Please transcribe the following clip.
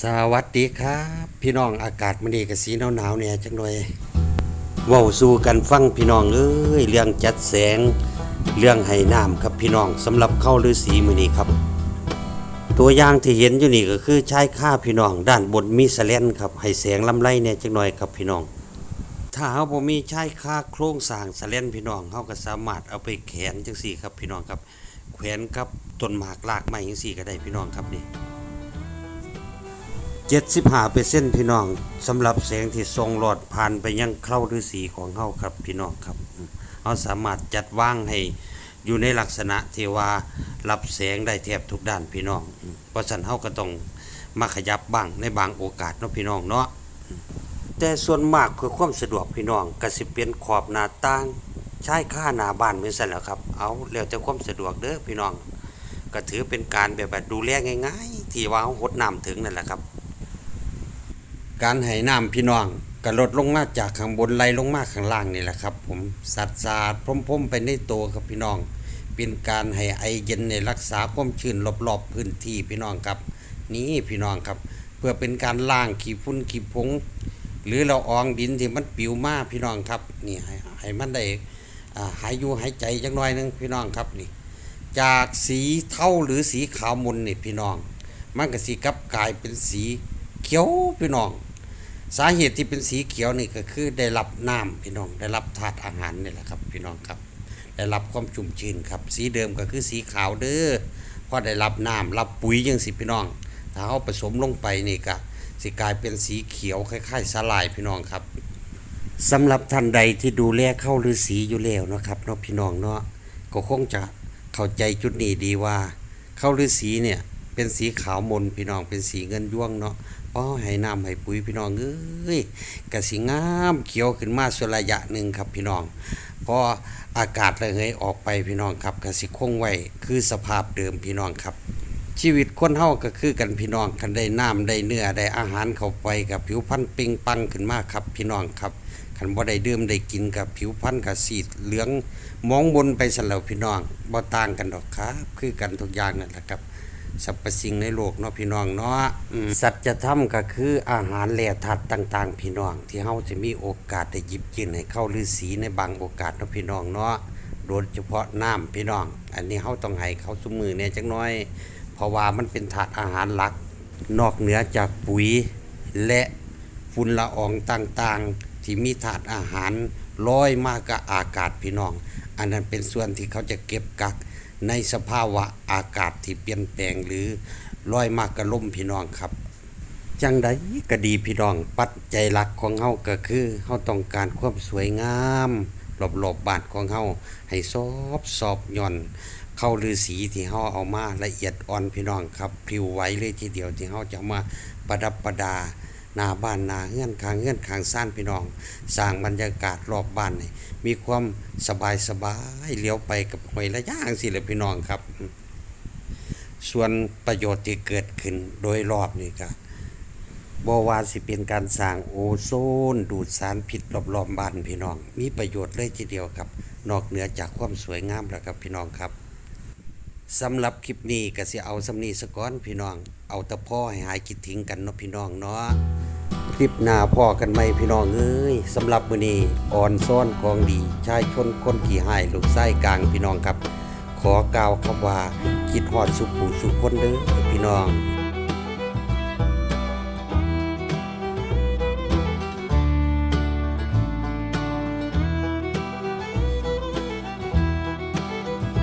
สวัสดีครับ พี่น้องอากาศมันดีกับสีหนาวหนาวๆเนี่ยจังหน่อยว้าสู่กันฟังพี่น้องเอ้ยเรื่องจัดแสง เรื่องไห้น้ำครับพี่น้องสำหรับเข้าฤาษีมือนี้ครับ ตัวอย่างที่เห็นอยู่นี่ก็คือใชายค่าพี่น้อง ด้านบนมีสแลนครับให้แสงลำไรเนี่ยจังหน่อยครับพี่น้อง ถ้าเฮาบ่มีใชายค่าโครงสร้างสแลนพี่น้องเฮาก็สามารถเอาไปแขวนจังซี่ครับพี่น้องครับแขวนกับต้นหมากรากไม้จังซี่ก็ได้พี่น้องครับนี่ 75เปอร์เซ็นพี่น้องสำหรับแสงที่ทรงหลอดผ่านไปยังเคราฤาษีของเฮาครับพี่น้องครับเฮาสามารถจัดว่างให้อยู่ในลักษณะที่ว่ารับแสงได้แทบทุกด้านพี่น้องเพราะฉะนั้นเฮาก็ต้องมาขยับบ้างในบางโอกาสเนาะพี่น้องเนาะแต่ส่วนมากเพื่อความสะดวกพี่น้องก็สิเป็นขอบหน้าต่างใชายค่าหน้าบ้านเหมือนซั่นแหล้วครับ เอาแล้วแต่ความสะดวกเด้อพี่น้องก็ถือเป็นการแบบดูแลง่าย ๆ ที่ว่าเฮาหดน้ำถึงนั่นแหละครับ การให้น้ำพี่น้องก็ลดลงมาจากข้างบนไหลลงมาข้างล่างนี่แหละครับ ผมสัดสาดพรมๆไปในตัวครับพี่น้อง เป็นการให้ไอเย็นในรักษาความชื้นรอบๆพื้นที่พี่น้องครับ นี่พี่น้องครับ เพื่อเป็นการล้างขี้ฝุ่นขี้ผงหรือเราอองดินที่มันปิวมาพี่น้องครับนี่ให้ให้มันได้หายอยู่หายใจจักหน่อยนึงพี่น้องครับนี่ จากสีเทาหรือสีขาวมนนี่พี่น้อง มันก็สีกลับกลายเป็นสีเขียวพี่น้อง สาเหตุที่เป็นสีเขียวนี่ก็คือได้รับน้ำพี่น้อง ได้รับธาตุอาหารนี่แหละครับ พี่น้องครับ ได้รับความชุ่มชื้นครับ สีเดิมก็คือสีขาวเด้อเพราะได้รับน้ำรับปุ๋ยยังสิพี่น้อง ถ้าเอาผสมลงไปนี่ก็สิกลายเป็นสีเขียวคล้ายๆสลายพี่น้องครับสำหรับท่านใดที่ดูแลเข้าฤาษีอยู่แล้วนะครับเนาะพี่น้องเนาะก็คงจะเข้าใจจุดนี้ดีว่าเข้าฤาษีเนี่ย เป็นสีขาวมนพี่น้องเป็นสีเงินยวงเนาะป้อให้น้ำให้ปุ๋ยพี่น้องเอ้ยกระสีงามเขียวขึ้นมาส่วนระยะหนึ่งครับพี่น้องพออากาศระเหยออกไปพี่น้องครับกระสิคงไว้คือสภาพเดิมพี่น้องครับ ชีวิตคนเฮาก็คือกันพี่น้องกันได้น้ำได้เนื้อได้อาหารเข้าไปกับผิวพรรณเปล่งปังขึ้นมาครับพี่น้องครับคันบ่ได้ดื่มได้กินกับผิวพรรณกับสีเหลืองมองบนไปสั่นแล้วพี่น้องบ่ต่างกันดอกครับ คือกันทุกอย่างนั่นแหละครับ สรรพสิ่งในโลกเนาะพี่น้องเนาะสัจธรรมก็คืออาหารแหล่ธาตุต่าง ๆ พี่น้อง ที่เฮาจะมีโอกาสได้หยิบกินให้เข้าฤาษีในบางโอกาสเนาะพี่น้องเนาะโดยเฉพาะน้ำพี่น้อง อันนี้เฮาต้องให้เขาซุมือเนี่ยจักหน่อย เพราะว่ามันเป็นถาดอาหารหลัก นอกเหนือจากปุ๋ยและฝุ่นละอองต่างๆ ที่มีถาดอาหารลอยมากกับอากาศพี่น้อง อันนั้นเป็นส่วนที่เขาจะเก็บกักในสภาวะอากาศที่เปลี่ยนแปลงหรือลอยมากกับลมพี่น้องครับ จังใดก็ดีพี่น้อง ปัจจัยหลักของเฮาก็คือเฮาต้องการความสวยงามรอบๆบบ้านของเฮาให้ซอบซอบหย่อนเข้าฤาษีที่เฮาเอามาละเอียดอ่อนพี่น้องครับพริ้วไหวเลยทีเดียวที่เฮาจะมาประดับประดา นาบ้านนาเฮื่อนข้างเฮื่อนข้างซ่านพี่น้องสร้างบรรยากาศรอบบ้านให้มีความสบายสบายเลี้ยวไปกับหอยละย่างสิเลยพี่น้องครับ ส่วนประโยชน์ที่เกิดขึ้นโดยรอบนี่ก็บวาสิเป็นการสร้างโอโซน ดูดสารพิษรอบๆบ้านพี่น้อง มีประโยชน์เลยทีเดียวครับ นอกเหนือจากความสวยงามแล้วครับพี่น้องครับ สำหรับคลิปนี้ก็สิเอาสำนีสก้อนพี่น้อง เอาแตะพ่อให้หายคิดทิ้งกันเนาะพี่น้องเนาะคลิปหน้าพ่อกันไหมพี่น้องเอ้ยสำหรับมื้อนี้อ่อนซ่อนของดีชายชนคนขี่หายลูกไส้กลางพี่น้องครับ ขอกล่าวคำว่าคิดฮอดสุขผู้สุขคนเด้อพี่น้อง